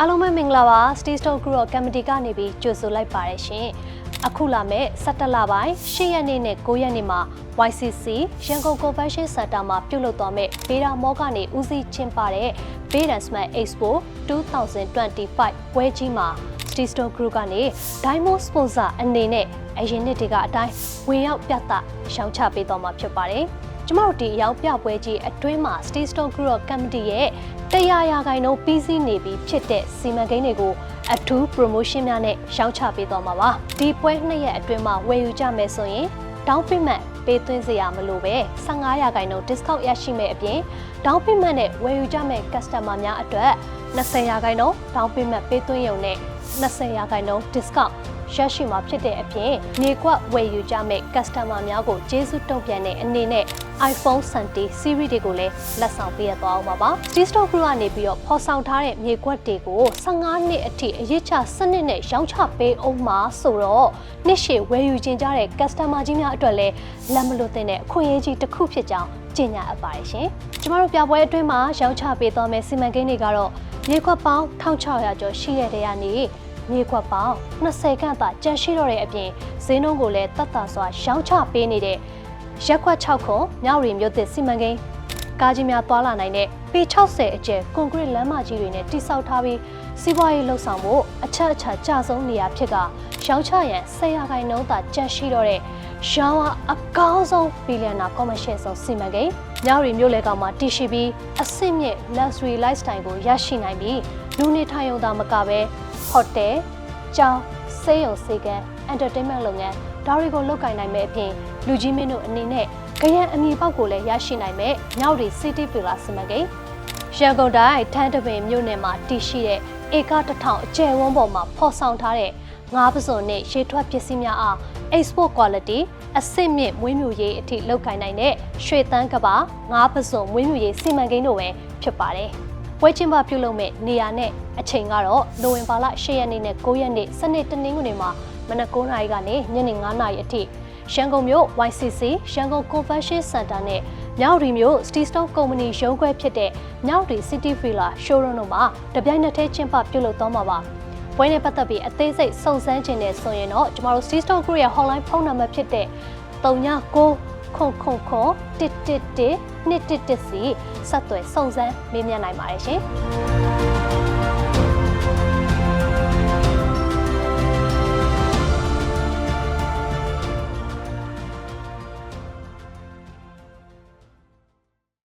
အားလုံးပဲမင်္ဂလာပါ Stay Store Group of Committee ကနေပြီးကြိုဆိုလိုက်ပါတယ်ရှင်အခုလာမဲ့17လပိုင်း10ရက်နေ့နဲ့9ရက်နေ့မှာ YCC ရန်ကုန် Convention Center မှာပြုလုပ်သွားမဲ့ဘေဒါမောကနေဦးစီးကျင်းပတဲ့ Bid and Smart Expo 2025ပွဲကြီးမှာ Stay Store Group ကနေ Diamond Sponsor အနေနဲ့အရင်နှစ်တွေကအတိုင်းဝင်ရောက်ပြသရောင်းချပေးသွားမှာဖြစ်ပါတယ် ကျမတို့ဒီရောက်ပြပွဲကြီးအတွင်းမှာ Stay Store Group of Committee ရဲ့တရားရာခိုင်နှုန်းပြီးစီးနေပြီဖြစ်တဲ့စီမံကိန်းတွေကိုအထူး promotion များနဲ့ရောင်းချပေးသွားမှာပါဒီပွဲနှစ်ရက်အတွင်းမှာဝယ်ယူကြမယ်ဆိုရင် down payment ပေးသွင်းစရာမလိုပဲ15ရာခိုင်နှုန်း discount ရရှိမဲ့အပြင် down payment နဲ့ဝယ်ယူကြမဲ့ customer များအတွက်20ရာခိုင်နှုန်း down payment ပေးသွင်းရုံနဲ့20ရာခိုင်နှုန်း discount ရရှိမှာဖြစ်တဲ့အပြင်နေကွက်ဝယ်ယူကြမဲ့ customer များကိုကျေးဇူးတုံ့ပြန်တဲ့အနေနဲ့ iPhone 70 series တွေကိုလည်းလက်ဆောင်ပေးရသွားအောင်ပါပါ။ G-Stock Group ကနေပြီးတော့ဖော်ဆောင်ထားတဲ့မြေကွက်တွေကို15နှစ်အထိအရေးချစနစ်နဲ့ရောင်းချပေးအောင်မှာဆိုတော့နှစ်ရှည်ဝယ်ယူခြင်းကြတဲ့ customer ကြီးများအတွက်လည်းလက်မလွတ်တဲ့အခွင့်အရေးကြီးတစ်ခုဖြစ်ကြောင်းကြေညာအပ်ပါတယ်ရှင်။ကျမတို့ပြပွဲအတွင်းမှာရောင်းချပေးသွားမယ့်စီမံကိန်းတွေကတော့မြေကွက်ပေါင်း1600ကျော်ရှိတဲ့နေရာနေ မြေကွက်ပေါင်း20ခန့်သာကျန်ရှိတော့တဲ့အပြင်ဈေးနှုန်းကိုလည်းတတ်တာစွာရောင်းချပေးနေတဲ့ရက်ခွက်6ခုမြောက်ရီမြို့သစ်စီမံကိန်းကားကြီးများသွားလာနိုင်တဲ့ပေ60 အကျယ်ကွန်ကရစ်လမ်းမကြီးတွေနဲ့တိစောက်ထားပြီးစီးပွားရေးလှုပ်ဆောင်ဖို့အချက်အချာကျဆုံးနေရဖြစ်ကရောင်းချရန်10ရာခိုင်နှုန်းသာကျန်ရှိတော့တဲ့ရောင်းအားအကောင်းဆုံးဘီလီယံနာကော်မရှင်ဆုံးစီမံကိန်းမြောက်ရီမြို့လေကောင်မှာတည်ရှိပြီးအဆင့်မြင့် luxury lifestyle ကိုရရှိနိုင်ပြီးလူနေထိုင်ရုံသာမကပဲ ဟိုတယ်ကျောင်းဆေးရုံဆေးကန်း entertainment လုပ်ငန်းဒါတွေကိုလုပ်ကိုင်နိုင်မဲ့အပြင်လူကြီးမင်းတို့အနေနဲ့ကြရန်အမည်ပေါက်ကိုလည်းရရှိနိုင်မဲ့မြောက်ရီ City Villa စီမံကိန်းရန်ကုန်တိုင်းထန်းတပင်မြို့နယ်မှာတည်ရှိတဲ့ဧကတစ်ထောင်အကျယ်ဝန်းပေါ်မှာဖော်ဆောင်ထားတဲ့ငါးပစုံနဲ့ရေထွက်ပစ္စည်းများအား export quality အဆင့်မြင့်မွေးမြူရေးအထိလောက်ကိုင်နိုင်တဲ့ရွှေတန်းကဘာငါးပစုံမွေးမြူရေးစီမံကိန်းတို့ပဲဖြစ်ပါတယ်။ ပွဲချင်းပပြုလုပ်မဲ့နေရာနဲ့အချိန်ကတော့နိုဝင်ဘာလ10ရက်နေ့နဲ့9ရက်နေ့စနေတနင်္ဂနွေမှာမနက်9:00နာရီကနေညနေ9:00နာရီအထိရန်ကုန်မြို့ YCC ရန်ကုန် Convention Center နဲ့မြောက်ရီမြို့ Steel Stone Company ရုံးခွဲဖြစ်တဲ့မြောက်ရီ City Villa Showroom တို့မှာတပြိုင်နက်တည်းကျင်းပပြုလုပ်သွားမှာပါ။ပွဲနဲ့ပတ်သက်ပြီးအသေးစိတ်စုံစမ်းခြင်းနဲ့ဆိုရင်တော့ကျမတို့ Steel Stone Group ရဲ့ hotline ဖုန်းနံပါတ်ဖြစ်တဲ့39 ခုခုခု111 211စီဆက်သွယ်စုံစမ်းမေးမြန်းနိုင်ပါတယ်ရှင်။